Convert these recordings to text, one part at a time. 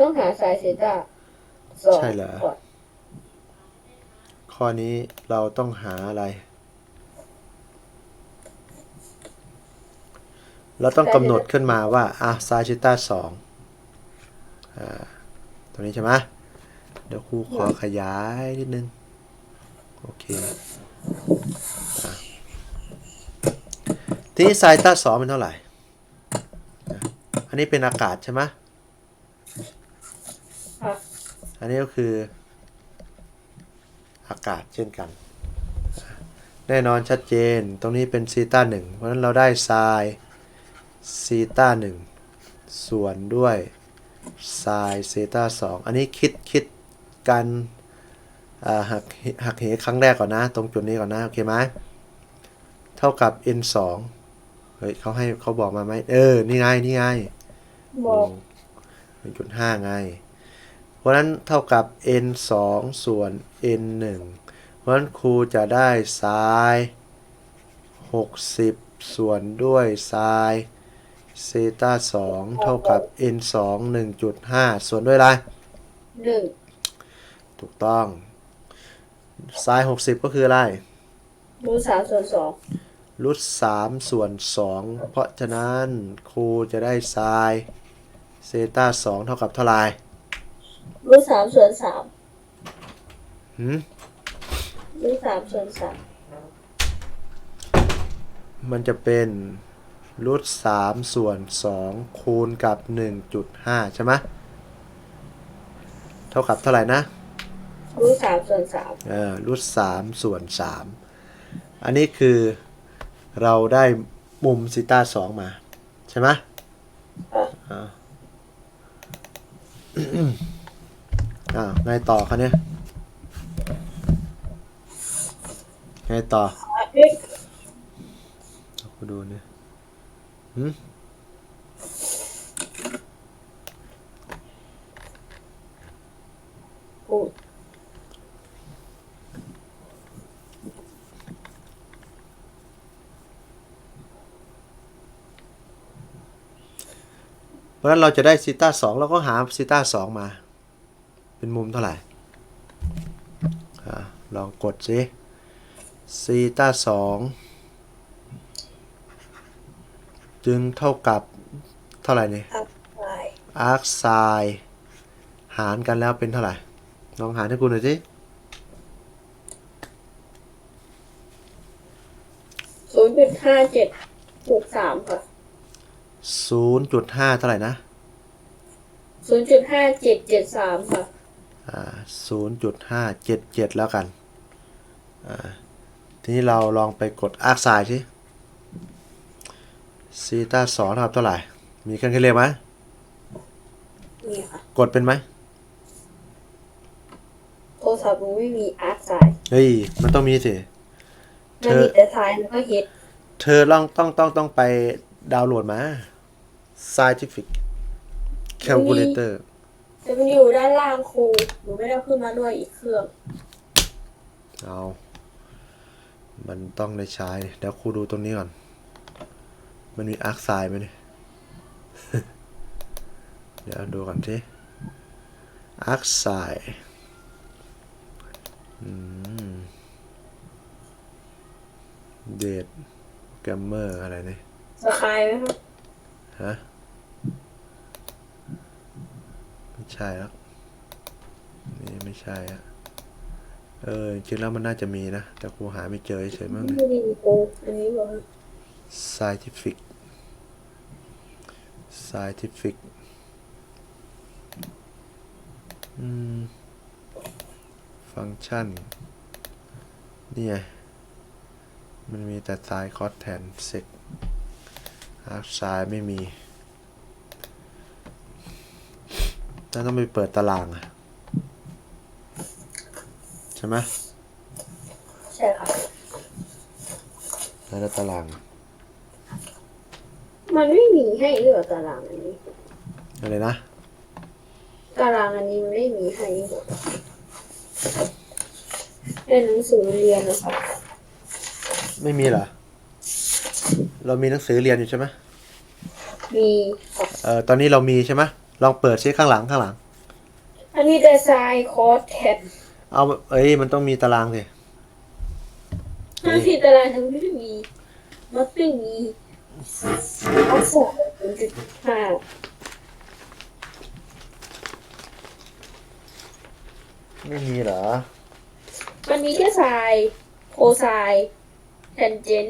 ต้องหาสายเซต้าสองใช่เหรอ ก่อนข้อนี้เราต้องหาอะไร เราต้องกำหนดขึ้นมาว่า อะไซน์ชิต้าสองอ่าตรงนี้ใช่ไหมเดี๋ยวครูขอขยายนิดนึง โอเคอะทีนี้ไซน์ต้าสองเป็นเท่าไหร่อะอันนี้เป็นอากาศใช่ไหม อันนี้ก็คือ อากาศเช่นกัน แน่นอนชัดเจนตรงนี้เป็นซีต้าหนึ่งเพราะฉะนั้นเราได้ไซน์ซีต้าหนึ่งส่วนด้วยไซน์ซีต้าสองอันนี้คิดคิดกันอ่าหักหักเหครั้งแรกก่อนนะ ตรงจุดนี้ก่อนนะ โอเคไหมเท่ากับ n 2เฮ้ยเขาให้เขาบอกมาไหมเออ นี่ไง นี่ไงบอกหนึ่งจุดห้าไง เพราะฉะนั้นเท่ากับ n 2ส่วน n 1เพราะฉะนั้นครูจะได้ไซน์60 ส่วนด้วยไซน์เซตา2เท่ากับ n 2 1.5 ส่วนด้วยอะไรหนึ่งถูกต้องไซน์60 ก็คืออะไรรูทสามส่วนสองรูท3ส่วน2เพราะฉะนั้นครูจะได้ไซน์เซตา2เท่ากับเท่าไหร่ รูทสามส่วนสามหืมรูทสามส่วนสามมันจะเป็นรูทสามส่วนสองคูณกับหนึ่งจุดห้าใช่ไหมเท่ากับเท่าไหร่นะรูทสามส่วนสามเออรูทสามส่วนสามอันนี้คือเราได้มุมซิต้าสองมา ใช่ไหมอะอ่า อ้าวไงต่อคะเนี่ยไงต่อกูดูเนี่ยหืมโอ้เพราะฉะนั้นเราจะได้ซีต้าสองเราก็หาซีต้าสองมา เป็นมุมเท่าไหร่อ่าลองกดสิซีต้าสองจึงเท่ากับเท่าไหร่เนี่ยอัพไลน์อาร์คไซหารกันแล้วเป็นเท่าไหร่ ลองหารให้กูหน่อยสิศูนย์จุดห้าเจ็ดหกสามค่ะศูนย์จุดห้าเท่าไหร่นะศูนย์จุดห้าเจ็ดเจ็ดสามค่ะอ่า ศูนย์จุดห้าเจ็ดเจ็ดแล้วกันอ่าทีนี้เราลองไปกดอาร์คไซน์สิซีตาสองเท่ากับเท่าไหร่ มีเครื่องคิดเลขไหมนี่ค่ะ กดเป็นไหม โทรศัพท์มันไม่มีอาร์ตไซน์เฮ้ย มันต้องมีสิ เธมันอ มีแต่ไซน์แล้วก็เฮดเธอลองต้องต้องต้องไปดาวน์โหลดมา scientific calculator แต่มันอยู่ด้านล่างครูหนูไม่ได้เอาขึ้นมาด้วยอีกเครื่อง เอา มันต้องได้ใช้ เดี๋ยวครูดูตรงนี้ก่อน มันมีอาร์คไซน์ไหมเนี่ย เดี๋ยวดูก่อนสิอาร์คไซน์อืมเดทแกมเมอร์อะไรเนี่ยสกายไหมครับ ฮะ ไม่ใช่แล้วนี่ไม่ใช่อะเออจริงแล้วมันน่าจะมีนะ แต่ครูหาไม่เจอเฉยๆมั้งเนี่ยไม่ได้มีโปรอันนี้บอกว่า scientific scientific อืม ฟังก์ชัน นี่ไง มันมีแต่ sin cos tan sec arc sin ไม่มี น่าต้องไปเปิดตารางอะใช่ไหมใช่ค่ะแล้วตาราง มันไม่มีให้ด้วยเหรอตารางอันนี้ อะไรนะ ตารางอันนี้มันไม่มีให้หรอเป็นหนังสือเรียนนะคะไม่มีเหรอ เรามีหนังสือเรียนอยู่ใช่ไหมมีค่ะเออตอนนี้เรามีใช่ไหม ลองเปิดซิข้างหลังข้างหลัง อันนี้แต่ทรายคอสแทนเอาเอ้ยมันต้องมีตารางสิถ้าที่ตารางทั้งไม่มีมันไม่มีเอาสองจุดห้าไม่มีเหรอ มันมีแค่ทรายโคทรายแทนเจน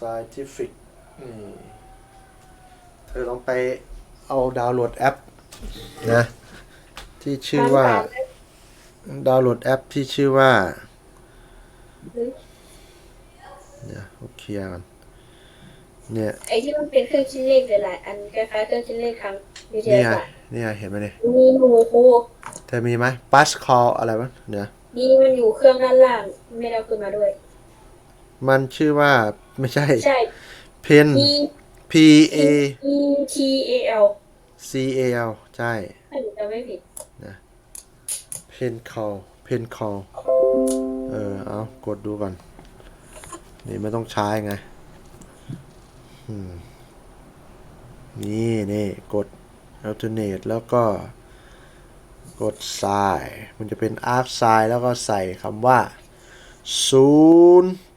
scientific นี่เธอลองไปเอาดาวน์โหลดแอปนะ ที่ชื่อว่า ดาวน์โหลดแอปที่ชื่อว่าเดี๋ยวโอเคลียร์ก่อนเนี่ยไอที่มันเป็นเครื่องชิ้นเลขหลายๆอันคล้ายๆเครื่องชิ้นเลขทางวิทเนี่ยยาศาสตร์เนี่ยเห็นไหมเนี่ยมีหนูครูเธอมีไหม pass call อะไรวะเดี๋ยวนี่มันอยู่เครื่องด้านล่างไม่ได้เอาขึ้นมาด้วย มันชื่อว่าไม่ใช่ ใช่ pen P P A E T A L C A L ใช่ถ้าหนูจำไม่ผิด pen call pen call เออ เอากดดูก่อน นี่ไม่ต้องใช้ไงอืมนี่นี่กด alternate แล้วก็กด sign มันจะเป็น arc sign แล้วก็ใส่คำว่า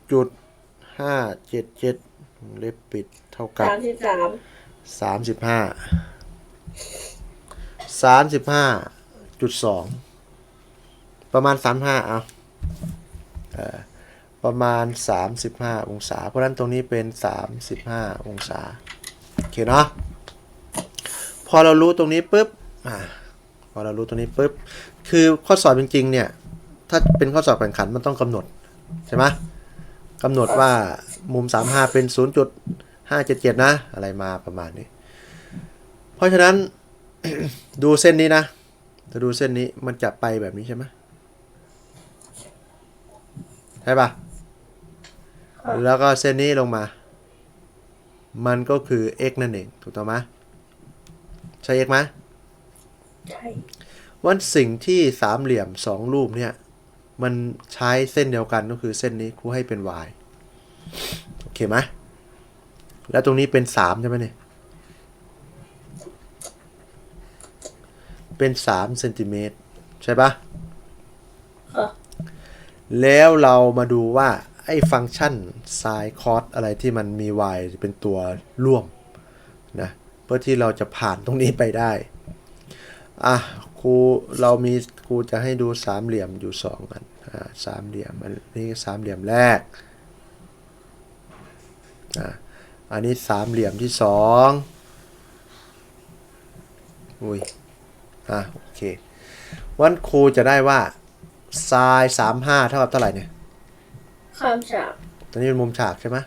0.577เล็บปิดเท่ากับสามสิบสามสามสิบห้าสามสิบห้าจุดสองประมาณสามห้าเอาเออประมาณสามสิบห้าองศา เพราะฉะนั้นตรงนี้เป็นสามสิบห้าองศา โอเคเนาะ พอเรารู้ตรงนี้ปุ๊บอ่าพอเรารู้ตรงนี้ปุ๊บ คือข้อสอบจริงๆเนี่ย ถ้าเป็นข้อสอบแข่งขันมันต้องกำหนด ใช่ไหม กำหนดว่ามุม 35 เป็น 0.577 นะ อะไรมาประมาณนี้ เพราะฉะนั้นดูเส้นนี้นะจะดูเส้นนี้มันจะไปแบบนี้ใช่ไหมใช่ปะแล้วก็เส้นนี้ลงมา มันก็คือ x นั่นเอง ถูกต้องไหมใช่ x ไหมใช่วันสิ่งที่สามเหลี่ยมสองรูปเนี่ย มันใช้เส้นเดียวกันก็คือเส้นนี้ครูให้เป็น y โอเคไหมแล้วตรงนี้เป็นสามใช่ไหมเนี่ยเป็นสามเซนติเมตรใช่ปะค่ะแล้วเรามาดูว่า ไอ้ฟังก์ชัน sin cos อะไรที่มันมี y เป็นตัวร่วมนะเพื่อที่เราจะผ่านตรงนี้ไปได้ อะครูเรามี ครูจะให้ดูสามเหลี่ยมอยู่สองอันอ่าสามเหลี่ยมอันนี้สามเหลี่ยมแรกอะอันนี้สามเหลี่ยมที่สองอุ้ยอะโอเควันครูจะได้ว่า sin สามห้าเท่ากับเท่าไหร่เนี่ยข้ามฉากตัวนี้เป็นมุมฉากใช่ไหม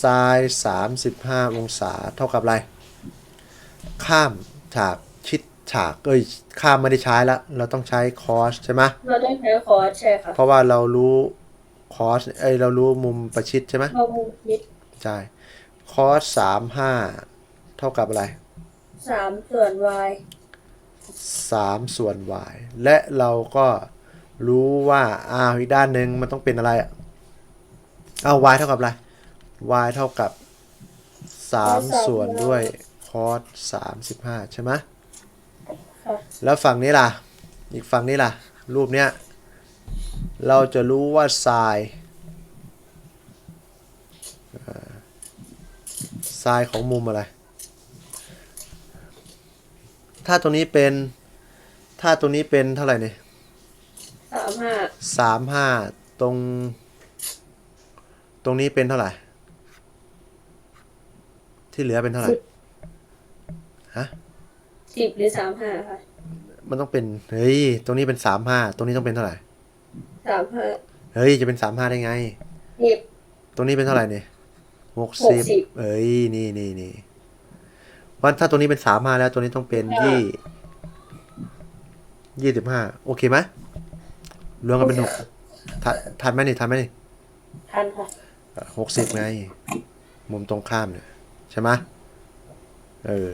sin สามสิบห้าองศาเท่ากับอะไร ข้ามฉากชิด ฉากเอ้ยข้ามไม่ได้ใช้แล้วเราต้องใช้ cos ใช่ไหมเราต้องใช้คอร์สใช่ค่ะเพราะว่าเรารู้ cos เอ้ยเรารู้มุมประชิดใช่ไหมเรามุมคิดใช่ cos สามห้าเท่ากับอะไรสามส่วน y สามส่วน y และเราก็รู้ว่าอ้าวอีกด้านหนึ่งมันต้องเป็นอะไรอะเอา y เท่ากับอะไร y เท่ากับสามส่วนด้วย cos สามสิบห้าใช่ไหมค่ะ แล้วฝั่งนี้ล่ะ อีกฝั่งนี้ล่ะ รูปเนี้ย เราจะรู้ว่า sin อ่า sin ของมุมอะไร ถ้าตรงนี้เป็น ถ้าตรงนี้เป็นเท่าไหร่เนี่ยสามห้าสามห้าตรง ตรงนี้เป็นเท่าไหร่ ที่เหลือเป็นเท่าไหร่ ฮะ สิบหรือสามห้าค่ะมันต้องเป็น เฮ้ย ตรงนี้เป็นสามห้า ตรงนี้ต้องเป็นเท่าไหร่ สามห้าเฮ้ย จะเป็นสามห้าได้ไง สิบ ตรงนี้เป็นเท่าไหร่เนี่ยหกหสิบกสิบเอ้ย นี่นี่นี่วันถ้าตรงนี้เป็นสามห้าแล้ว ตัวนี้ต้องเป็นค่ะยี่ ยี่สิบห้า โอเคไหมรวมกันเป็นหกทันทันไหมนี่ ทันไหมนี่ทันค่ะหกสิบไง มุมตรงข้ามเนี่ย ใช่ไหมเออ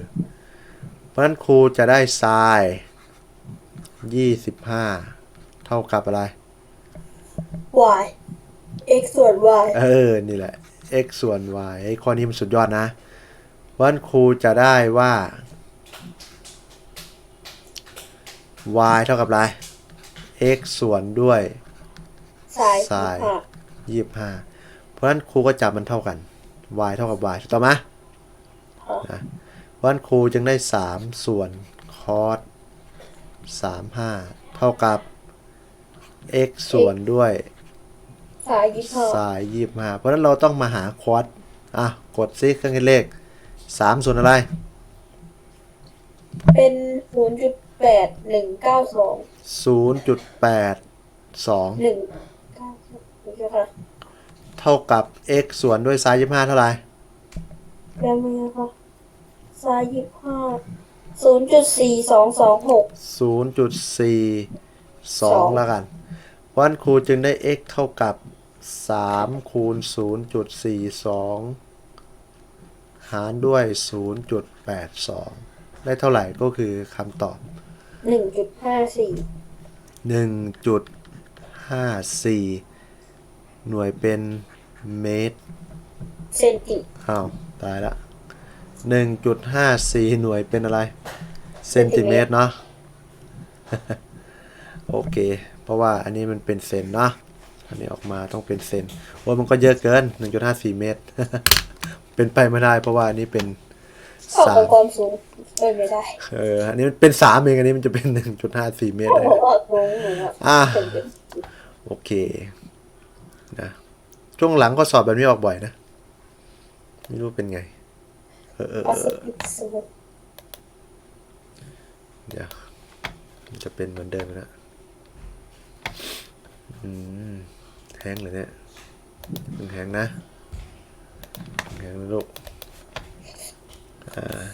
เพราะฉะนั้นครูจะได้ไซน์ยี่สิบห้าเท่ากับอะไร y x ส่วน y เออ นี่แหละ x ส่วน y ไอ้ข้อนี้มันสุดยอดนะเพราะฉะนั้นครูจะได้ว่า y เท่ากับอะไร x ส่วนด้วยสายสายค่ะยี่สิบห้าเพราะฉะนั้นครูก็จับมันเท่ากัน y เท่ากับ y ถูกต้องไหมค่ะนะ เพราะฉะนั้นครูจึงได้ 3 ส่วนคอส35 เท่ากับ x ส่วนด้วย สายยี่ห้อสายยี่ห้าเพราะฉะนั้นเราต้องมาหาควอดอะ กดซิเครื่องคิดเลขสามส่วนอะไร เป็นศูนย์จุดแปดหนึ่งเก้าสองศูนย์จุดแปดสองหนึ่งเก้าสองนี่ค่ะเท่ากับ x ส่วนด้วยสายยี่ห้าเท่าไหร่ แล้วมีค่ะ สายยี่ห้าศูนย์จุดสี่สองสองหกศูนย์จุดสี่สองแล้วกันเพราะฉะนั้นครูจึงได้ x เท่ากับสามคูณศูนย์จุดสี่สองหารด้วยศูนย์จุดแปดสองได้เท่าไหร่ก็คือคำตอบหนึ่งจุดห้าสี่หนึ่งจุดห้าสี่หน่วยเป็นเมตร เซนติอ้าว ตายละ หนึ่งจุดห้าสี่หน่วยเป็นอะไร เซนติเมตรเนาะโอเค เพราะว่าอันนี้มันเป็นเซนเนาะอันนี้ออกมาต้องเป็นเซนโอ้ยมันก็เยอะเกิน 1.54 เมตร เป็นไปไม่ได้ เพราะว่าอันนี้เป็นออกสาขอมงความสูงเป็นไม่ได้เอออันนี้มันเป็นสามเองอันนี้มันจะเป็น1.54เมตรโอ้เลยโหออกงงเหมือนว่าอะเป็นเป็นโอเคนะช่วงหลังก็สอบแบบนี้ออกบ่อยนะ ไม่รู้เป็นไง เออเออออเอสอติกสูงเดี๋ยวมันจะเป็นเหมือนเดิมแล้วอืมแห้งเลยเนี่ยมันแห้งนะแห้งนะลูกอ่า